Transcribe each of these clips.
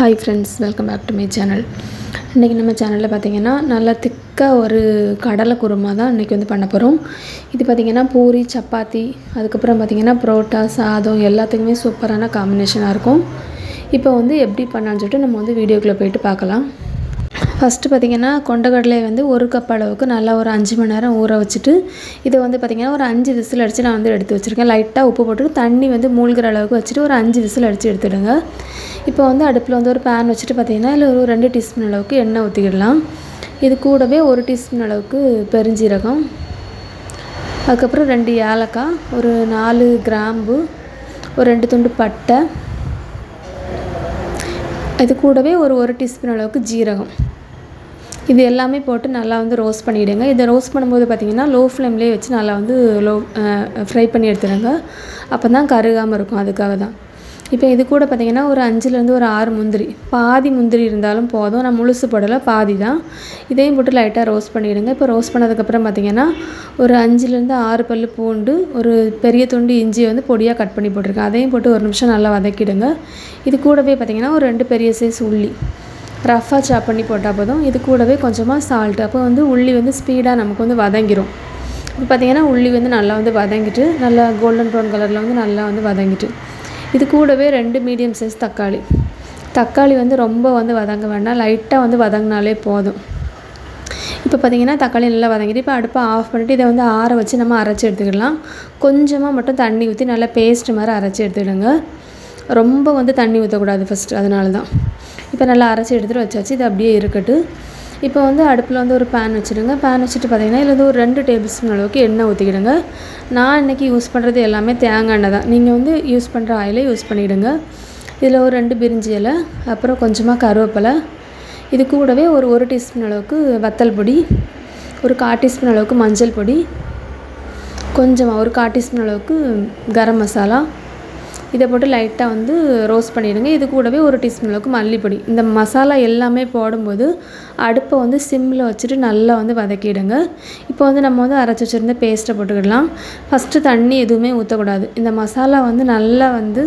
Hi friends welcome back to my channel இன்றைக்கி நம்ம சேனலில் பார்த்தீங்கன்னா நல்லா திக்காக ஒரு கடலை குருமா தான் இன்றைக்கி வந்து பண்ண போகிறோம் இது பார்த்திங்கன்னா பூரி சப்பாத்தி அதுக்கப்புறம் பார்த்திங்கன்னா புரோட்டா சாதம் எல்லாத்துக்குமே சூப்பரான காம்பினேஷனாக இருக்கும். இப்போ வந்து எப்படி பண்ணான்னு சொல்லிட்டு நம்ம வந்து வீடியோக்குள்ளே போயிட்டு பார்க்கலாம். ஃபஸ்ட்டு பார்த்திங்கன்னா கொண்டக்கடலையை வந்து ஒரு கப் அளவுக்கு நல்லா ஒரு அஞ்சு மணி நேரம் ஊற வச்சுட்டு இதை வந்து பார்த்திங்கன்னா ஒரு அஞ்சு விசில் அடித்து நான் வந்து எடுத்து வச்சுருக்கேன். லைட்டாக உப்பு போட்டு தண்ணி வந்து மூழ்கிற அளவுக்கு வச்சுட்டு ஒரு அஞ்சு விசில் அடித்து எடுத்துடுங்க. இப்போ வந்து அடுப்பில் வந்து ஒரு பேன் வச்சுட்டு பார்த்திங்கன்னா இல்லை ஒரு ரெண்டு டீஸ்பூன் அளவுக்கு எண்ணெய் ஊற்றிக்கிடலாம் இது கூடவே ஒரு டீஸ்பூன் அளவுக்கு பெருஞ்சீரகம். அதுக்கப்புறம் ரெண்டு ஏலக்காய் ஒரு நாலு கிராம்பு ஒரு ரெண்டு துண்டு பட்டை. இது கூடவே ஒரு ஒரு டீஸ்பூன் அளவுக்கு ஜீரகம். இது எல்லாமே போட்டு நல்லா வந்து ரோஸ்ட் பண்ணிவிடுங்க இதை ரோஸ்ட் பண்ணும்போது பார்த்திங்கன்னா லோ ஃப்ளேம்லேயே வச்சு நல்லா வந்து லோ ஃப்ரை பண்ணி எடுத்துடுங்க. அப்போ தான் கருகாமல் இருக்கும். அதுக்காக தான். இப்போ இது கூட பார்த்திங்கன்னா ஒரு அஞ்சுலேருந்து ஒரு ஆறு முந்திரி. பாதி முந்திரி இருந்தாலும் போதும். நான் முழுசு போடலை. பாதி தான். இதையும் போட்டு லைட்டாக ரோஸ்ட் பண்ணிவிடுங்க இப்போ ரோஸ்ட் பண்ணதுக்கப்புறம் பார்த்திங்கன்னா ஒரு அஞ்சுலேருந்து ஆறு பல் பூண்டு ஒரு பெரிய துண்டு இஞ்சி வந்து பொடியாக கட் பண்ணி போட்டிருக்கேன். அதையும் போட்டு ஒரு நிமிஷம் நல்லா வதக்கிடுங்க. இது கூடவே பார்த்திங்கன்னா ஒரு ரெண்டு பெரிய சைஸ் உள்ளி. ரஃப்பாக சாப் பண்ணி போட்டால் போதும். இது கூடவே கொஞ்சமாக சால்ட் அப்போ வந்து உள்ளி வந்து ஸ்பீடாக நமக்கு வந்து வதங்கிடும் இப்போ பார்த்திங்கன்னா உள்ளி வந்து நல்லா வந்து வதங்கிட்டு நல்லா கோல்டன் ப்ரௌன் கலரில் வந்து நல்லா வந்து வதங்கிட்டு. இது கூடவே ரெண்டு மீடியம் சைஸ் தக்காளி. தக்காளி வந்து ரொம்ப வந்து வதங்க வேண்டாம். லைட்டாக வந்து வதங்கினாலே போதும். இப்போ பார்த்திங்கன்னா தக்காளி நல்லா வதங்கிட்டு இப்போ அடுப்பை ஆஃப் பண்ணிவிட்டு இதை வந்து ஆற வச்சு நம்ம அரைச்சி எடுத்துக்கலாம். கொஞ்சமாக மட்டும் தண்ணி ஊற்றி நல்லா பேஸ்ட் மாதிரி அரைச்சி எடுத்துக்கிடுங்க ரொம்ப வந்து தண்ணி ஊற்றக்கூடாது ஃபஸ்ட்டு அதனால தான் இப்போ நல்லா அரைச்சி எடுத்துகிட்டு வச்சாச்சு. இது அப்படியே இருக்கட்டும். இப்போ வந்து அடுப்பில் வந்து ஒரு பேன் வச்சுடுங்க. பேன் வச்சுட்டு பார்த்தீங்கன்னா இதில் வந்து ஒரு ரெண்டு டேபிள் ஸ்பூன் அளவுக்கு எண்ணெய் ஊற்றிக்கிடுங்க. நான் இன்றைக்கி யூஸ் பண்ணுறது எல்லாமே தேங்காய் எண்ணெய் தான். நீங்கள் வந்து யூஸ் பண்ணுற ஆயிலே யூஸ் பண்ணிவிடுங்க இதில் ஒரு ரெண்டு பிரிஞ்சி இலை அப்புறம் கொஞ்சமாக கருவேப்பிலை. இது கூடவே ஒரு ஒரு டீஸ்பூன் அளவுக்கு வத்தல் பொடி ஒரு கால் டீஸ்பூன் அளவுக்கு மஞ்சள் பொடி கொஞ்சமாக ஒரு கால் டீஸ்பூன் அளவுக்கு கரம் மசாலா இதை போட்டு லைட்டாக வந்து ரோஸ்ட் பண்ணிவிடுங்க இது கூடவே ஒரு டீஸ்பூன் அளவுக்கு மல்லிப்பொடி. இந்த மசாலா எல்லாமே போடும்போது அடுப்பை வந்து சிம்மில் வச்சுட்டு நல்லா வந்து வதக்கிடுங்க. இப்போ வந்து நம்ம வந்து அரைச்சி வச்சுருந்த பேஸ்ட்டை போட்டுக்கிடலாம். ஃபஸ்ட்டு தண்ணி எதுவுமே ஊற்றக்கூடாது இந்த மசாலா வந்து நல்லா வந்து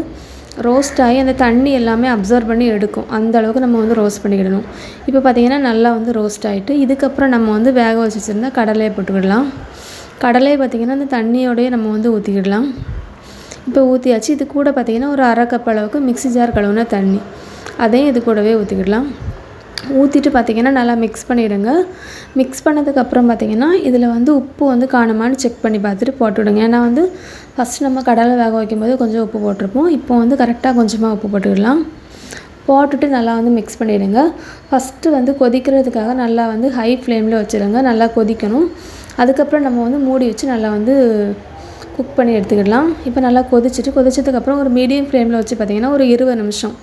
ரோஸ்ட் ஆகி அந்த தண்ணி எல்லாமே அப்சர்வ் பண்ணி எடுக்கும். அந்த அளவுக்கு நம்ம வந்து ரோஸ்ட் பண்ணிக்கிடணும். இப்போ பார்த்திங்கன்னா நல்லா வந்து ரோஸ்ட் ஆகிட்டு இதுக்கப்புறம் நம்ம வந்து வேக வச்சு வச்சுருந்தா கடலையை போட்டுக்கிடலாம். கடலையை பார்த்திங்கன்னா அந்த தண்ணியோடையே நம்ம வந்து ஊற்றிக்கிடலாம் இப்போ ஊற்றியாச்சு இது கூட பார்த்திங்கன்னா ஒரு அரை கப் அளவுக்கு மிக்ஸி ஜார் கழுவுன தண்ணி. அதையும் இது கூடவே ஊற்றிக்கிடலாம் ஊற்றிட்டு பார்த்திங்கன்னா நல்லா மிக்ஸ் பண்ணிவிடுங்க மிக்ஸ் பண்ணதுக்கப்புறம் பார்த்திங்கன்னா இதில் வந்து உப்பு வந்து காணுமான்னு செக் பண்ணி பார்த்துட்டு போட்டுவிடுங்க ஏன்னா வந்து ஃபஸ்ட் நம்ம கடலை வேக வைக்கும்போது கொஞ்சம் உப்பு போட்டிருப்போம். இப்போ வந்து கரெக்டாக கொஞ்சமாக உப்பு போட்டுக்கிடலாம். போட்டுட்டு நல்லா வந்து மிக்ஸ் பண்ணிவிடுங்க ஃபஸ்ட்டு வந்து கொதிக்கிறதுக்காக நல்லா வந்து ஹை ஃப்ளேமில் வச்சுருங்க. நல்லா கொதிக்கணும். அதுக்கப்புறம் நம்ம வந்து மூடி வச்சு நல்லா வந்து குக் பண்ணி எடுத்துக்கிடலாம். இப்போ நல்லா கொதிச்சுட்டு கொதிச்சதுக்கப்புறம் ஒரு மீடியம் ஃப்ளேமில் வச்சு பார்த்திங்கன்னா ஒரு இருபது நிமிஷம்.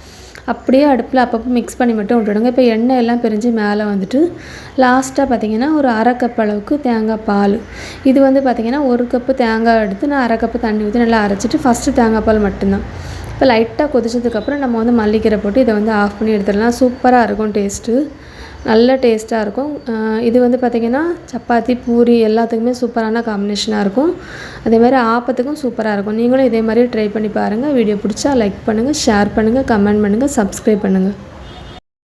அப்படியே அடுப்பில் அப்பப்போ மிக்ஸ் பண்ணி மட்டும் விட்டுடுங்க. இப்போ எண்ணெய் எல்லாம் பிரிஞ்சு மேலே வந்துட்டு லாஸ்ட்டாக பார்த்திங்கன்னா ஒரு அரை கப் அளவுக்கு தேங்காய் பால். இது வந்து பார்த்திங்கன்னா ஒரு கப்பு தேங்காய் எடுத்து நான் அரை கப்பு தண்ணி ஊற்றி நல்லா அரைச்சிட்டு ஃபஸ்ட்டு தேங்காய் பால் மட்டும்தான். இப்போ லைட்டாக கொதிச்சதுக்கப்புறம் நம்ம வந்து மல்லிக்கீரை போட்டு இதை வந்து ஆஃப் பண்ணி எடுத்துடலாம். சூப்பராக இருக்கும் டேஸ்ட்டு நல்ல டேஸ்ட்டாக இருக்கும். இது வந்து பார்த்திங்கன்னா சப்பாத்தி பூரி எல்லாத்துக்குமே சூப்பரான காம்பினேஷனாக இருக்கும். அதே மாதிரி ஆப்பத்துக்கும் சூப்பராக இருக்கும். நீங்களும் இதே மாதிரி ட்ரை பண்ணி பாருங்கள் வீடியோ பிடிச்சா லைக் பண்ணுங்கள் ஷேர் பண்ணுங்கள் கமெண்ட் பண்ணுங்கள் சப்ஸ்கிரைப் பண்ணுங்கள்